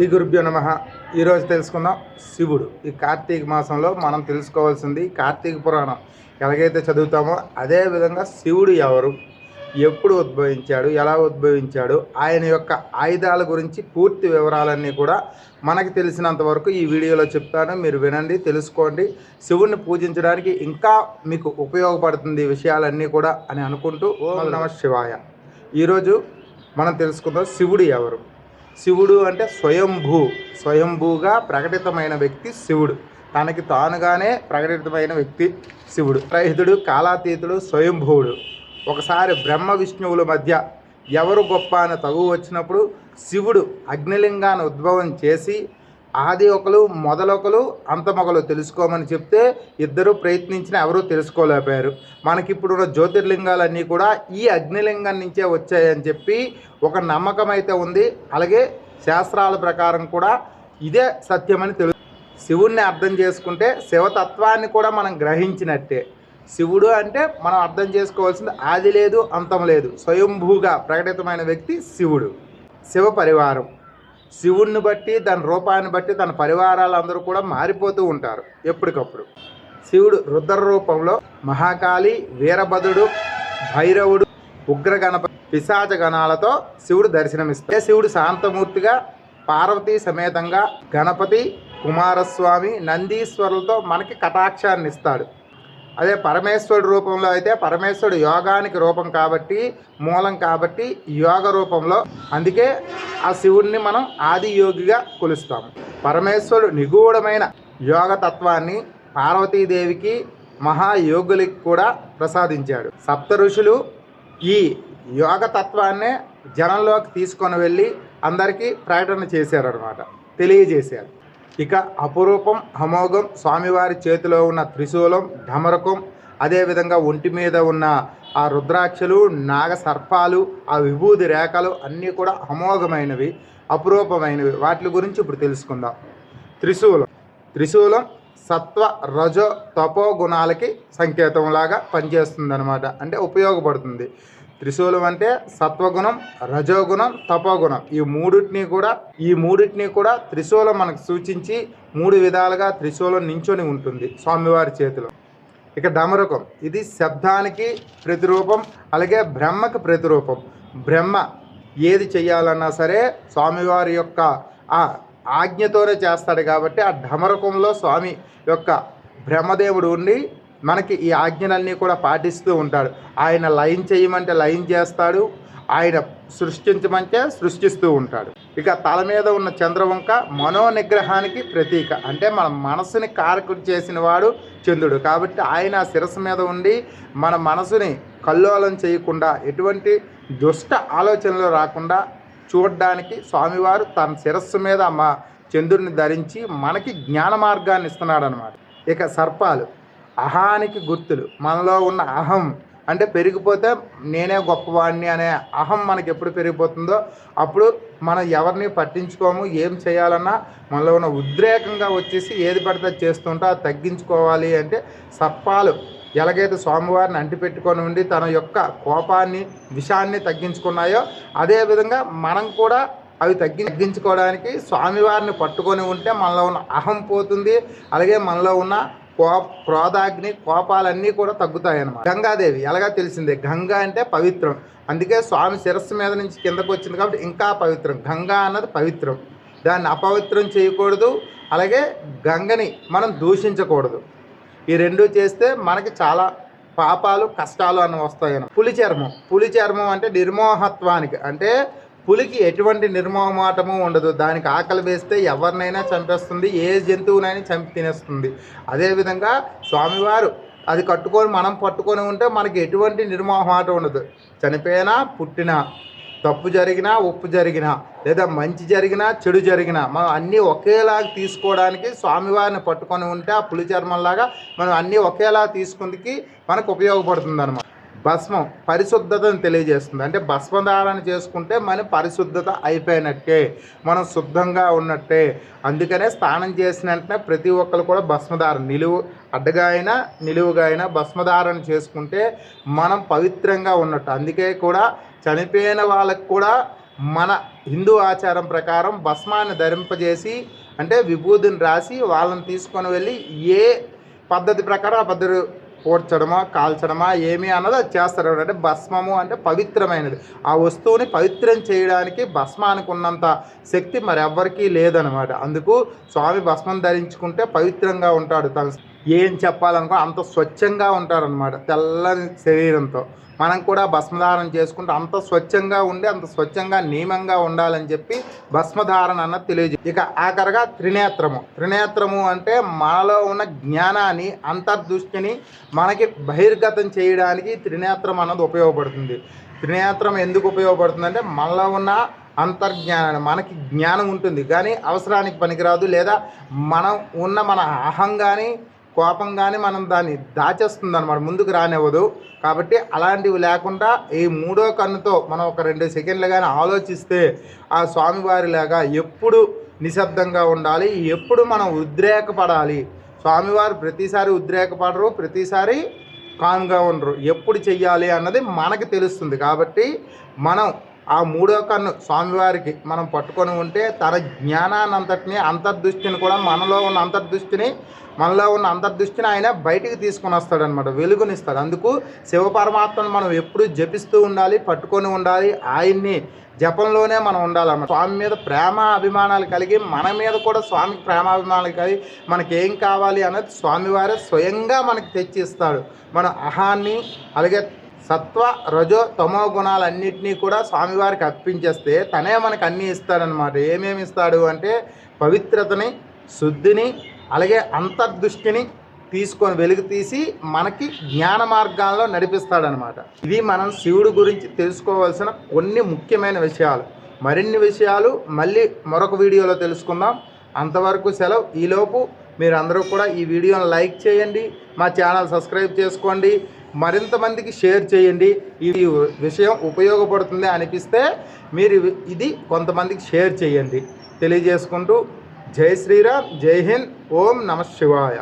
శ్రీ గురుభ్యో నమ. ఈరోజు తెలుసుకుందాం శివుడు. ఈ కార్తీక మాసంలో మనం తెలుసుకోవాల్సింది కార్తీక పురాణం. ఎలాగైతే చదువుతామో అదే విధంగా శివుడు ఎవరు? ఎప్పుడు ఉద్భవించాడు? ఎలా ఉద్భవించాడు? ఆయన యొక్క ఆయుధాల గురించి పూర్తి వివరాలన్నీ కూడా మనకి తెలిసినంత వరకు ఈ వీడియోలో చెప్తాను. మీరు వినండి తెలుసుకోండి. శివుణ్ణి పూజించడానికి ఇంకా మీకు ఉపయోగపడుతుంది విషయాలన్నీ కూడా అని అనుకుంటూ ఓం నమ శివాయ. ఈరోజు మనం తెలుసుకుందాం శివుడు ఎవరు? శివుడు అంటే స్వయంభూ స్వయంభూగా ప్రకటితమైన వ్యక్తి శివుడు. తనకి తానుగానే ప్రకటితమైన వ్యక్తి శివుడు. రహితుడు కాలాతీతుడు స్వయంభూవుడు. ఒకసారి బ్రహ్మ విష్ణువుల మధ్య ఎవరు గొప్ప అని తగు వచ్చినప్పుడు శివుడు అగ్నిలింగాన్ని ఉద్భవం చేసి ఆది ఒకరు మొదలొకరు అంతమొకలు తెలుసుకోమని చెప్తే ఇద్దరు ప్రయత్నించిన ఎవరూ తెలుసుకోలేకపోయారు. మనకిప్పుడున్న జ్యోతిర్లింగాలన్నీ కూడా ఈ అగ్నిలింగం నుంచే వచ్చాయని చెప్పి ఒక నమ్మకం అయితే ఉంది. అలాగే శాస్త్రాల ప్రకారం కూడా ఇదే సత్యమని తెలుసు. శివుణ్ణి అర్థం చేసుకుంటే శివతత్వాన్ని కూడా మనం గ్రహించినట్టే. శివుడు అంటే మనం అర్థం చేసుకోవాల్సింది ఆది లేదు అంతం లేదు. స్వయంభూగా ప్రకటితమైన వ్యక్తి శివుడు. శివ పరివారం. శివుణ్ణి బట్టి దాని రూపాన్ని బట్టి తన పరివారాలందరూ కూడా మారిపోతూ ఉంటారు ఎప్పటికప్పుడు. శివుడు రుద్ర రూపంలో మహాకాళి వీరభద్రుడు భైరవుడు ఉగ్రగణపతి పిశాచ గణాలతో శివుడు దర్శనమిస్తాడు. శివుడు శాంతమూర్తిగా పార్వతీ సమేతంగా గణపతి కుమారస్వామి నందీశ్వరులతో మనకి కటాక్షాన్ని ఇస్తాడు అదే పరమేశ్వరుడు రూపంలో అయితే పరమేశ్వరుడు యోగానికి రూపం కాబట్టి మూలం కాబట్టి యోగ రూపంలో. అందుకే ఆ శివుణ్ణి మనం ఆది యోగిగా కొలుస్తాము పరమేశ్వరుడు నిగూఢమైన యోగ తత్వాన్ని పార్వతీదేవికి మహాయోగులకి కూడా ప్రసాదించాడు. సప్త ఋషులు ఈ యోగ తత్వాన్నే జనంలోకి తీసుకొని వెళ్ళి అందరికీ ప్రకటన చేశారనమాట తెలియజేశారు. ఇక అపురూపం అమోఘం స్వామివారి చేతిలో ఉన్న త్రిశూలం ఢమరకం అదేవిధంగా ఒంటి మీద ఉన్న ఆ రుద్రాక్షలు నాగ సర్పాలు ఆ విభూది రేఖలు అన్నీ కూడా అమోఘమైనవి అపురూపమైనవి. వాటి గురించి ఇప్పుడు తెలుసుకుందాం. త్రిశూలం. త్రిశూలం సత్వ రజో తపో గుణాలకి సంకేతంలాగా పనిచేస్తుంది అనమాట అంటే ఉపయోగపడుతుంది. త్రిశూలం అంటే సత్వగుణం రజోగుణం తపోగుణం. ఈ మూడింటిని కూడా ఈ మూడింటిని కూడా త్రిశూలం మనకు సూచించి మూడు విధాలుగా త్రిశూలం నించొని ఉంటుంది స్వామివారి చేతిలో. ఇక డమరకం ఇది శబ్దానికి ప్రతిరూపం అలాగే బ్రహ్మకు ప్రతిరూపం. బ్రహ్మ ఏది చేయాలన్నా సరే స్వామివారి యొక్క ఆ ఆజ్ఞతోనే చేస్తాడు కాబట్టి ఆ ఢమరకంలో స్వామి యొక్క బ్రహ్మదేవుడు ఉండి మనకి ఈ ఆజ్ఞలన్నీ కూడా పాటిస్తూ ఉంటాడు. ఆయన లైన్ చేయమంటే లైన్ చేస్తాడు. ఆయన సృష్టించమంటే సృష్టిస్తూ ఉంటాడు. ఇక తల మీద ఉన్న చంద్రవంక మనో నిగ్రహానికి ప్రతీక. అంటే మన మనసుని కారకుడు చేసిన వాడు చంద్రుడు. కాబట్టి ఆయన శిరస్సు మీద ఉండి మన మనసుని కల్లోలం చేయకుండా ఎటువంటి దుష్ట ఆలోచనలు రాకుండా చూడడానికి స్వామివారు తన శిరస్సు మీద మా చంద్రుడిని ధరించి మనకి జ్ఞాన మార్గాన్ని ఇస్తున్నాడు అనమాట ఇక సర్పాలు. అహానికి గుర్తులు. మనలో ఉన్న అహం అంటే పెరిగిపోతే నేనే గొప్పవాడిని అనే అహం మనకి ఎప్పుడు పెరిగిపోతుందో అప్పుడు మనం ఎవరిని పట్టించుకోము ఏం చేయాలన్నా మనలో ఉన్న ఉద్రేకంగా వచ్చేసి ఏది పడితే చేస్తుంటే అది తగ్గించుకోవాలి అంటే సర్పాలు. ఎలాగైతే స్వామివారిని అంటిపెట్టుకొని ఉండి తన యొక్క కోపాన్ని విషాన్ని తగ్గించుకున్నాయో అదేవిధంగా మనం కూడా అవి తగ్గి తగ్గించుకోవడానికి స్వామివారిని పట్టుకొని ఉంటే మనలో ఉన్న అహం పోతుంది. అలాగే మనలో ఉన్న కో క్రోధాగ్ని కోపాలన్నీ కూడా తగ్గుతాయి అన్నమాట గంగాదేవి ఎలాగా తెలిసిందే? గంగా అంటే పవిత్రం. అందుకే స్వామి శిరస్సు మీద నుంచి కిందకు వచ్చింది కాబట్టి ఇంకా పవిత్రం. గంగా అన్నది పవిత్రం. దాన్ని అపవిత్రం చేయకూడదు. అలాగే గంగని మనం దూషించకూడదు. ఈ రెండు చేస్తే మనకి చాలా పాపాలు కష్టాలు అన్న వస్తాయని పులి చర్మం పులి చర్మం అంటే నిర్మోహత్వానికి. అంటే పులికి ఎటువంటి నిర్మోహమాటము ఉండదు. దానికి ఆకలి వేస్తే ఎవరినైనా చంపేస్తుంది ఏ జంతువునైనా చంపి తినేస్తుంది. అదేవిధంగా స్వామివారు అది కట్టుకొని మనం పట్టుకొని ఉంటే మనకి ఎటువంటి నిర్మోహమాటం ఉండదు. చనిపోయినా పుట్టినా తప్పు జరిగినా ఉప్పు జరిగినా లేదా మంచి జరిగినా చెడు జరిగినా మనం అన్నీ ఒకేలాగా తీసుకోవడానికి స్వామివారిని పట్టుకొని ఉంటే ఆ పులి చర్మంలాగా మనం అన్నీ ఒకేలా తీసుకుందికి మనకు ఉపయోగపడుతుంది భస్మం పరిశుద్ధతను తెలియజేస్తుంది. అంటే భస్మధారణ చేసుకుంటే మన పరిశుద్ధత అయిపోయినట్టే మనం శుద్ధంగా ఉన్నట్టే. అందుకనే స్నానం చేసిన వెంటనే ప్రతి ఒక్కరు కూడా భస్మధారణ నిలువు అడ్డగా అయినా నిలువుగా అయినా భస్మధారణ చేసుకుంటే మనం పవిత్రంగా ఉన్నట్టు. అందుకే కూడా చనిపోయిన వాళ్ళకు కూడా మన హిందూ ఆచారం ప్రకారం భస్మాన్ని ధరింపజేసి అంటే విభూతిని రాసి వాళ్ళని తీసుకొని వెళ్ళి ఏ పద్ధతి ప్రకారం ఆ పద్ధతి పోడ్చడమా కాల్చడమా ఏమి అన్నది అది చేస్తారు అంటే భస్మము అంటే పవిత్రమైనది. ఆ వస్తువుని పవిత్రం చేయడానికి భస్మానికి ఉన్నంత శక్తి మరి ఎవ్వరికీ లేదనమాట అందుకు స్వామి భస్మం ధరించుకుంటే పవిత్రంగా ఉంటాడు తన. ఏం చెప్పాలనుకో అంత స్వచ్ఛంగా ఉంటారనమాట తెల్లని శరీరంతో. మనం కూడా భస్మధారణ చేసుకుంటూ అంత స్వచ్ఛంగా ఉండి అంత స్వచ్ఛంగా నియమంగా ఉండాలని చెప్పి భస్మధారణ అన్నది తెలియజే ఇక ఆఖరిగా త్రినేత్రము. త్రినేత్రము అంటే మనలో ఉన్న జ్ఞానాన్ని అంతర్దృష్టిని మనకి బహిర్గతం చేయడానికి త్రినేత్రం అన్నది ఉపయోగపడుతుంది. త్రినేత్రం ఎందుకు ఉపయోగపడుతుందంటే మనలో ఉన్న అంతర్జ్ఞానాన్ని మనకి జ్ఞానం ఉంటుంది. కానీ అవసరానికి పనికిరాదు. లేదా మనం ఉన్న మన అహం కానీ కోపంగానే మనం దాన్ని దాచేస్తుంది అనమాట ముందుకు రానివ్వదు. కాబట్టి అలాంటివి లేకుండా ఈ మూడో కన్నుతో మనం ఒక రెండు సెకండ్లు కానీ ఆలోచిస్తే ఆ స్వామివారిలాగా ఎప్పుడు నిశ్శబ్దంగా ఉండాలి ఎప్పుడు మనం ఉద్రేకపడాలి. స్వామివారు ప్రతిసారి ఉద్రేకపడరు ప్రతిసారి కామ్గా ఉండరు. ఎప్పుడు చెయ్యాలి అన్నది మనకు తెలుస్తుంది. కాబట్టి మనం ఆ మూడో కన్ను స్వామివారికి మనం పట్టుకొని ఉంటే తన జ్ఞానాన్నంతటిని అంతర్దృష్టిని కూడా మనలో ఉన్న అంతర్దృష్టిని మనలో ఉన్న అంతర్దృష్టిని ఆయన బయటికి తీసుకొని వస్తాడనమాట వెలుగునిస్తాడు. అందుకు శివపరమాత్మను మనం ఎప్పుడు జపిస్తూ ఉండాలి పట్టుకొని ఉండాలి. ఆయన్ని జపంలోనే మనం ఉండాలన్నమాట. స్వామి మీద ప్రేమ అభిమానాలు కలిగి మన మీద కూడా స్వామికి ప్రేమాభిమానాలు కలిగి మనకి ఏం కావాలి అన్నది స్వామివారే స్వయంగా మనకి తెచ్చిస్తాడు. మన అహాన్ని అలాగే సత్వ రజో తమో గుణాలన్నింటినీ కూడా స్వామివారికి అర్పించేస్తే తనే మనకు అన్నీ ఇస్తాడనమాట ఏమేమి ఇస్తాడు అంటే పవిత్రతని శుద్ధిని అలాగే అంతర్దృష్టిని తీసుకొని వెలుగు తీసి మనకి జ్ఞాన మార్గాల్లో నడిపిస్తాడనమాట ఇది మనం శివుడు గురించి తెలుసుకోవాల్సిన కొన్ని ముఖ్యమైన విషయాలు. మరిన్ని విషయాలు మళ్ళీ మరొక వీడియోలో తెలుసుకుందాం. అంతవరకు సెలవు. ఈలోపు మీరు అందరూ కూడా ఈ వీడియోని లైక్ చేయండి. మా ఛానల్ సబ్స్క్రైబ్ చేసుకోండి. మరింత మందికి షేర్ చేయండి. ఈ విషయం ఉపయోగపడుతుంది అనిపిస్తే మీరు ఇది కొంతమందికి షేర్ చేయండి. తెలియజేసుకుంటూ జై శ్రీరామ్ జై హింద్ ఓం నమ శివాయ.